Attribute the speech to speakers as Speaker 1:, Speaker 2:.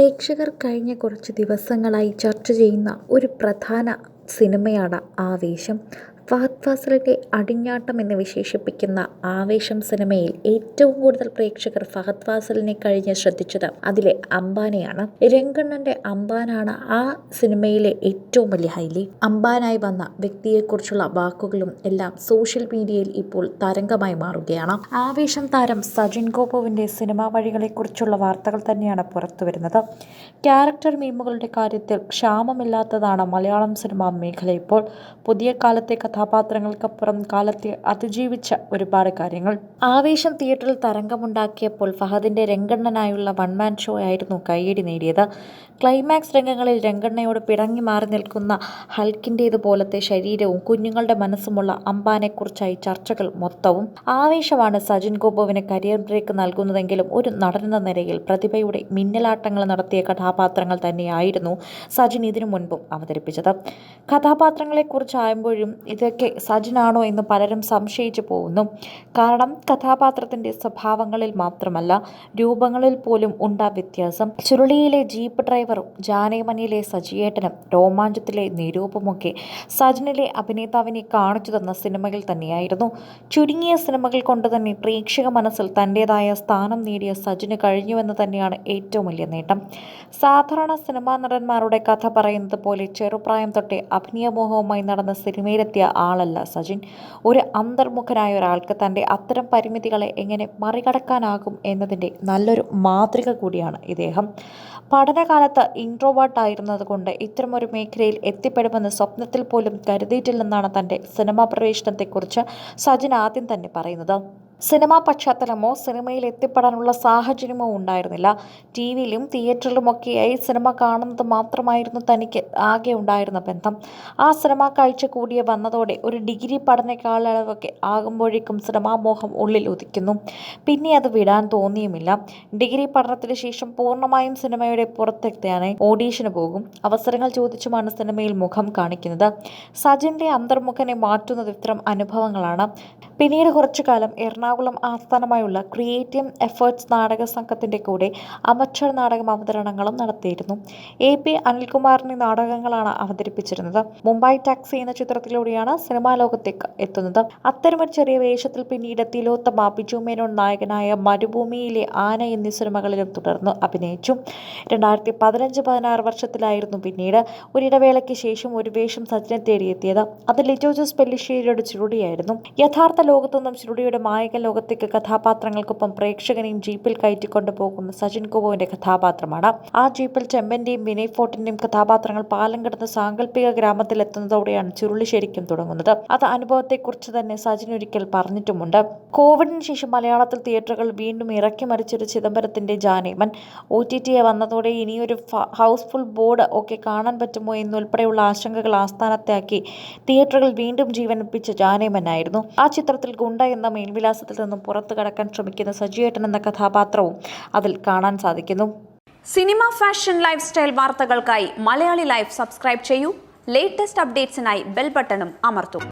Speaker 1: പ്രേക്ഷകർ കഴിഞ്ഞ കുറച്ച് ദിവസങ്ങളായി ചർച്ച ചെയ്യുന്ന ഒരു പ്രധാന സിനിമയാണ് ആവേശം. ഫഹദ് ഫാസിലിന്റെ അടിഞ്ഞാട്ടം എന്ന് വിശേഷിപ്പിക്കുന്ന ആവേശം സിനിമയിൽ ഏറ്റവും കൂടുതൽ പ്രേക്ഷകർ ഫഹദ് ഫാസിലിനെ കഴിഞ്ഞ് ശ്രദ്ധിച്ചത് അതിലെ അംബാനെയാണ്. രംഗണ്ണന്റെ അംബാനാണ് ആ സിനിമയിലെ ഏറ്റവും വലിയ ഹൈലൈറ്റ്. അംബാനായി വന്ന വ്യക്തിയെക്കുറിച്ചുള്ള വാക്കുകളും എല്ലാം സോഷ്യൽ മീഡിയയിൽ ഇപ്പോൾ തരംഗമായി മാറുകയാണ്. ആവേശം താരം സജിൻ ഗോപുവിന്റെ സിനിമാ വഴികളെക്കുറിച്ചുള്ള വാർത്തകൾ തന്നെയാണ് പുറത്തു വരുന്നത്. ക്യാരക്ടർ മീമുകളുടെ കാര്യത്തിൽ ക്ഷാമമില്ലാത്തതാണ് മലയാളം സിനിമാ മേഖല ഇപ്പോൾ. പുതിയ കാലത്തെ കഥാപാത്രങ്ങൾക്കപ്പുറം കാലത്തെ അതിജീവിച്ച ഒരുപാട് കാര്യങ്ങൾ. ആവേശം തിയേറ്ററിൽ തരംഗമുണ്ടാക്കിയപ്പോൾ ഫഹദിന്റെ രംഗണ്ണനായുള്ള വൺമാൻ ഷോ ആയിരുന്നു കയ്യടി നേടിയത്. ക്ലൈമാക്സ് രംഗങ്ങളിൽ രംഗണ്ണയോട് പിടങ്ങി മാറി നിൽക്കുന്ന ഹൽക്കിന്റേതുപോലത്തെ ശരീരവും കുഞ്ഞുങ്ങളുടെ മനസ്സുമുള്ള അമ്പാനെക്കുറിച്ചായി ചർച്ചകൾ മൊത്തവും. ആവേശമാണ് സജിൻ ഗോപുവിന് കരിയർ ബ്രേക്ക് നൽകുന്നതെങ്കിലും ഒരു നടനെന്ന നിലയിൽ പ്രതിഭയുടെ മിന്നലാട്ടങ്ങൾ നടത്തിയ കഥാപാത്രങ്ങൾ തന്നെയായിരുന്നു സജിൻ ഇതിനു മുൻപും അവതരിപ്പിച്ചത്. കഥാപാത്രങ്ങളെക്കുറിച്ചാകുമ്പോഴും ഇതൊക്കെ സജിനാണോ എന്ന് പലരും സംശയിച്ചു പോകുന്നു. കാരണം കഥാപാത്രത്തിന്റെ സ്വഭാവങ്ങളിൽ മാത്രമല്ല രൂപങ്ങളിൽ പോലും ഉണ്ടാ വ്യത്യാസം. ചുരുളിയിലെ ജീപ്പ് ഡ്രൈവറും ജാനേമനിയിലെ സജിയേട്ടനും രോമാഞ്ചത്തിലെ നിരൂപമൊക്കെ സജിനിലെ അഭിനേതാവിനെ കാണിച്ചു തന്ന സിനിമകൾ തന്നെയായിരുന്നു. ചുരുങ്ങിയ സിനിമകൾ കൊണ്ട് തന്നെ പ്രേക്ഷക മനസ്സിൽ തന്റെതായ സ്ഥാനം നേടിയ സജിന് കഴിഞ്ഞുവെന്ന് തന്നെയാണ് ഏറ്റവും വലിയ നേട്ടം. സാധാരണ സിനിമാ നടന്മാരുടെ കഥ പറയുന്നത് പോലെ ചെറുപ്രായം തൊട്ടേ അഭിനയമോഹവുമായി നടന്ന സിനിമയിലെത്തിയ ആളല്ല സജിൻ. ഒരു അന്തർമുഖനായ ഒരാൾക്ക് തന്റെ അത്തരം പരിമിതികളെ എങ്ങനെ മറികടക്കാനാകും എന്നതിന്റെ നല്ലൊരു മാതൃക കൂടിയാണ് ഇദ്ദേഹം. പഠനകാലത്ത് ഇൻട്രോവേർട്ടായിരുന്നത് കൊണ്ട് ഇത്തരമൊരു മേഖലയിൽ എത്തിപ്പെടുമെന്ന് സ്വപ്നത്തിൽ പോലും കരുതിയിട്ടില്ലെന്നാണ് തന്റെ സിനിമാ പ്രവേശനത്തെക്കുറിച്ച് സജിൻ ആദ്യം തന്നെ പറയുന്നത്. സിനിമാ പശ്ചാത്തലമോ സിനിമയിൽ എത്തിപ്പെടാനുള്ള സാഹചര്യമോ ഉണ്ടായിരുന്നില്ല. ടി വിയിലും തിയേറ്ററിലുമൊക്കെയായി സിനിമ കാണുന്നത് മാത്രമായിരുന്നു തനിക്ക് ആകെ ഉണ്ടായിരുന്ന ബന്ധം. ആ സിനിമ കാഴ്ച കൂടിയ വന്നതോടെ ഒരു ഡിഗ്രി പഠന കാലയളവൊക്കെ ആകുമ്പോഴേക്കും സിനിമാമോഹം ഉള്ളിൽ ഉദിക്കുന്നു. പിന്നെ അത് വിടാൻ തോന്നിയുമില്ല. ഡിഗ്രി പഠനത്തിന് ശേഷം പൂർണമായും സിനിമയുടെ പുറത്തെത്തിയാനായി ഓഡീഷന് പോകും. അവസരങ്ങൾ ചോദിച്ചുമാണ് സിനിമയിൽ മുഖം കാണിക്കുന്നത്. സജിന്റെ അന്തർമുഖനെ മാറ്റുന്നത് ഇത്തരം അനുഭവങ്ങളാണ്. പിന്നീട് കുറച്ചു കാലം എറണാകുളം ആസ്ഥാനമായുള്ള ക്രിയേറ്റീവ് എഫേർട്സ് നാടക സംഘത്തിന്റെ കൂടെ അമച്ചർ നാടകം അവതരണങ്ങളും നടത്തിയിരുന്നു. എ പി അനിൽകുമാറിന്റെ നാടകങ്ങളാണ് അവതരിപ്പിച്ചിരുന്നത്. മുംബൈ ടാക്സി എന്ന ചിത്രത്തിലൂടെയാണ് സിനിമാ ലോകത്തേക്ക് എത്തുന്നത്. അത്തരമൊരു ചെറിയ വേഷത്തിൽ പിന്നീട് തിലോത്തമ ബിജു മേനോൻ നായകനായ മരുഭൂമിയിലെ ആന എന്നീ സിനിമകളിലും തുടർന്ന് അഭിനയിച്ചു. രണ്ടായിരത്തി പതിനഞ്ച് പതിനാറ് വർഷത്തിലായിരുന്നു പിന്നീട് ഒരിടവേളയ്ക്ക് ശേഷം ഒരു വേഷം സച്ചിനെ തേടിയെത്തിയത്. അത് ലിജോ ജോസ് പെല്ലിശ്ശേരിയുടെ ചുരുടിയായിരുന്നു. യഥാർത്ഥ ലോകത്തൊന്നും ചുരുടിയുടെ മായക ലോകത്തേക്ക് കഥാപാത്രങ്ങൾക്കൊപ്പം പ്രേക്ഷകനെയും ജീപ്പിൽ കയറ്റിക്കൊണ്ടു പോകുന്ന സജിൻ കുബുവിന്റെ കഥാപാത്രമാണ്. ആ ജീപ്പിൽ ചെമ്പന്റെയും വിനയ് ഫോർട്ടിന്റെയും കഥാപാത്രങ്ങൾ പാലം കിടന്ന് സാങ്കല്പിക ഗ്രാമത്തിലെത്തുന്നതോടെയാണ് ചുരുളി ശരിക്കും തുടങ്ങുന്നത്. അത് അനുഭവത്തെക്കുറിച്ച് തന്നെ സജിൻ ഒരിക്കൽ പറഞ്ഞിട്ടുമുണ്ട്. കോവിഡിന് ശേഷം മലയാളത്തിൽ തിയേറ്ററുകൾ വീണ്ടും ഇറക്കി മറിച്ചൊരു ചിദംബരത്തിന്റെ ജാനേമൻ. ഒ ടി ടി വന്നതോടെ ഇനിയൊരു ഹൗസ്ഫുൾ ബോർഡ് ഒക്കെ കാണാൻ പറ്റുമോ എന്നുൾപ്പെടെയുള്ള ആശങ്കകൾ ആസ്ഥാനത്താക്കി തിയേറ്ററുകൾ വീണ്ടും ജീവനിപ്പിച്ച ജാനേമനായിരുന്നു. ആ ചിത്രത്തിൽ ഗുണ്ട എന്ന മേൽവിലാസത്തിൽ നിന്നും പുറത്തു കടക്കാൻ ശ്രമിക്കുന്ന സജിയേട്ടൻ എന്ന കഥാപാത്രവും അതിൽ കാണാൻ സാധിക്കുന്നു.
Speaker 2: സിനിമ ഫാഷൻ ലൈഫ് സ്റ്റൈൽ വാർത്തകൾക്കായി മലയാളി ലൈഫ് സബ്സ്ക്രൈബ് ചെയ്യൂ. ലേറ്റസ്റ്റ് അപ്ഡേറ്റ്സിനായി ബെൽ ബട്ടണും അമർത്തും.